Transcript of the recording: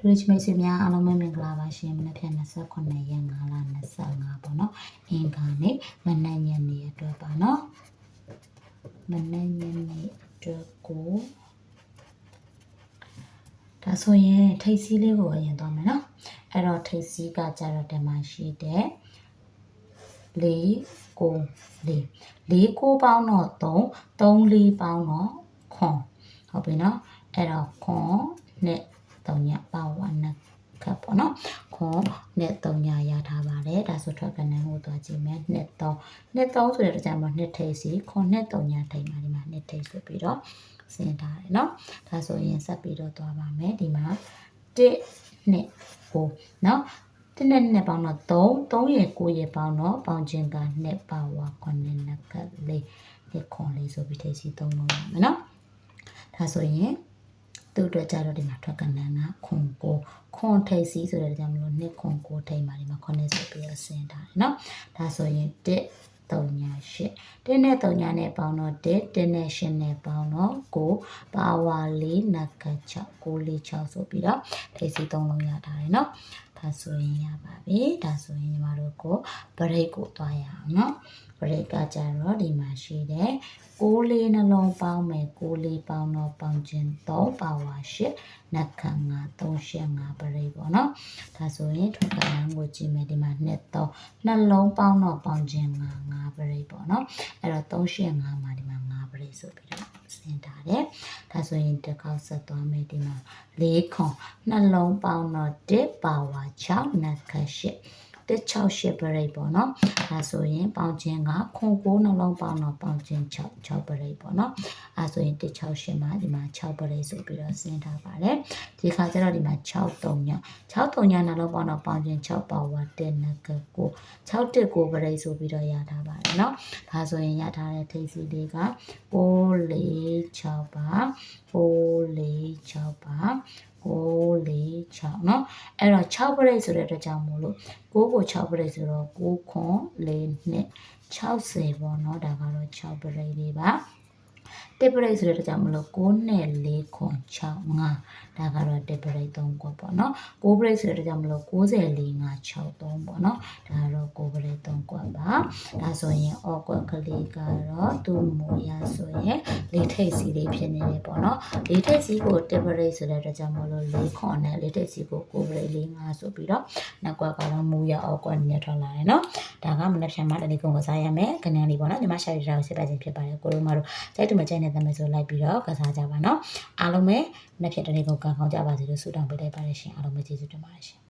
ဒူရီချမိတ်ဆွေများအားလုံးပဲမင်္ဂလာပါရှင်မနက်ဖြန်29ရက်5လ25ပေါ့နော်အင်္ဂါနေ့မနက်ညနေအတွက်ပါနော်မနက်ညနေအတွက်ကိုဒါဆိုရင်ထိတ်စီးလေးကိုအရင်သွားမယ်နော်အဲ့တော့ထိတ်စီးကကြတော့ဒီမှာရှိတဲ့လေးကိုလေးလေးကိုပေါင်းတော့3 3လေးပေါင်းတော့ခွန်ဟုတ်ပြီနော်အဲ့တော့ခွန်နဲ့ 3ညပါဝါနှစ်ခပ်ပေါ့နော်ခွန်နဲ့3ညရထားပါတယ်ဒါဆိုထွက်ကနန်းကိုသွားကြည့်မယ်နှစ်3နှစ်3ဆိုတဲ့အကြောင်းမှာနှစ်ထိပ်စီခွန်နဲ့3ညထိပ်မှာဒီမှာနှစ်ထိပ်ဆိုပြီးတော့စဉ်းထားတယ်နော်ဒါဆိုရင်ဆက်ပြီးတော့သွားပါမယ်ဒီမှာ1နှစ်5နော်တနေ့နဲ့ပေါင်းတော့3 3ရဲ့9ရဲ့ပေါင်းတော့ပေါင်းခြင်းကနှစ်ပါဝါ9နှစ်ကလေးနှစ်ခွန်လေးဆိုပြီးထိပ်စီ3လုံးပါမယ်နော်ဒါဆိုရင် သူ့အတွက်ကြတော့ဒီမှာထွက်ကနန်းကခွန်ကိုခွန်ထိတ်စီဆိုတဲ့ကြောင့်မလို့နှစ်ခွန်ကိုထိတ်မှာဒီမှာခွန်နဲ့ဆိုပြီးဆင်းထားတယ်နော်ဒါဆိုရင်1 3ညာ8တင်းနဲ့3ညာနဲ့ပေါင်းတော့1တင်းနဲ့8နဲ့ပေါင်းတော့9ပါဝါ4နက6 9 4 6ဆိုပြီးတော့ထိတ်စီ3လုံးရထားတယ်နော် ဒါဆိုရင်ရပါပြီဒါဆိုရင်ညီမတို့ကို break ကိုသွားရအောင်နော် break ကကြတော့ဒီမှာရှိတဲ့ကိုလေးနှလုံးပေါင်းမယ်ကိုလေးပေါင်းတော့ပေါင်းခြင်းတော့ပါဝါရှစ်နှက်ခံငါ385ပရိပေါ့နော်ဒါဆိုရင်ထွက်ကလန်းကိုကြည့်မယ်ဒီမှာနှစ်တော့နှလုံးပေါင်းတော့ပေါင်းခြင်းငါ5ပရိပေါ့နော်အဲ့တော့385မှာဒီမှာ5ပရိဆိုပြီးတော့ စင်ထားတယ်ဒါဆိုရင်တစ်ခေါက်ဆက်သွားမယ်ဒီမှာ4ခွန်နှလုံးပေါင်းတော့1ပါဝါ6နက်ခန့်8 168ပရိတ်ပေါ့နော်ဒါဆိုရင်ပေါင်းခြင်းကခွန်9နှလုံးပေါင်းတော့ပေါင်းခြင်း6 6ပရိတ်ပေါ့နော်အဲဆိုရင်168မှာဒီမှာ6ပရိတ်ဆိုပြီးတော့ဆင်းထားပါတယ်ဒီခါကျတော့ဒီမှာ6 3ည6 3ညနှလုံးပေါင်းတော့ပေါင်းခြင်း6ပါဝါ1နက9 6 1 9ပရိတ်ဆိုပြီးတော့ရထားပါတယ်နော်ဒါဆိုရင်ရထားတဲ့ထိပ်စီလေးက6 4 6ပါ6 4 6ပါ 6 4 6เนาะအဲ့တော့6ပရိတ်ဆိုတဲ့အတွက်ကြောင့်မို့လို့6ကို6ပရိတ်ဆိုတော့6ခွန်4နှစ်60ပေါ့เนาะဒါကတော့6ပရိတ်လေးပါတစ်ပရိတ်ဆိုတဲ့အတွက်ကြောင့်မလို့6နဲ့4ခွန်6 5ဒါကတော့တစ်ပရိတ်3ကွက်ပေါ့နော်6ပရိတ်ဆိုတဲ့အတွက်ကြောင့်မလို့90 4 5 6 3ပေါ့နော်ဒါကတော့6ပရိတ် က 3ကွက်ပါဒါဆိုရင်အော့ကွက်ကလေးကတော့သူ့မူရဆိုရင်လေးထိပ်စီလေးဖြစ်နေတယ်ပေါ့နော်လေးထိပ်စီကိုတစ်ပရိတ်ဆိုတဲ့အတွက်ကြောင့်မလို့4ခွန်နဲ့လေးထိပ်စီကို9ပရိတ်4 5ဆိုပြီးတော့နှစ်ကွက်ကတော့မူရအော့ကွက်နဲ့ထွက်လာတယ်နော်ဒါကမနက်ဖြန်မှတနေ့ကုန်ကစားရမယ်ခဏလေးပေါ့နော်ညီမရှာရီတာကိုစစ်ပါခြင်းဖြစ်ပါတယ်ကိုတို့မတို့ကြိုက်တူမကြိုက်နေတဲ့မယ်ဆိုလိုက်ပြီးတော့ကစားကြပါနော်အားလုံးပဲနှစ်ဖြတ်တနေ့ကုန်ကံကောင်းကြပါစေလို့ဆုတောင်းပေးလိုက်ပါတယ်ရှင်အားလုံးပဲကျေးဇူးတင်ပါတယ်ရှင်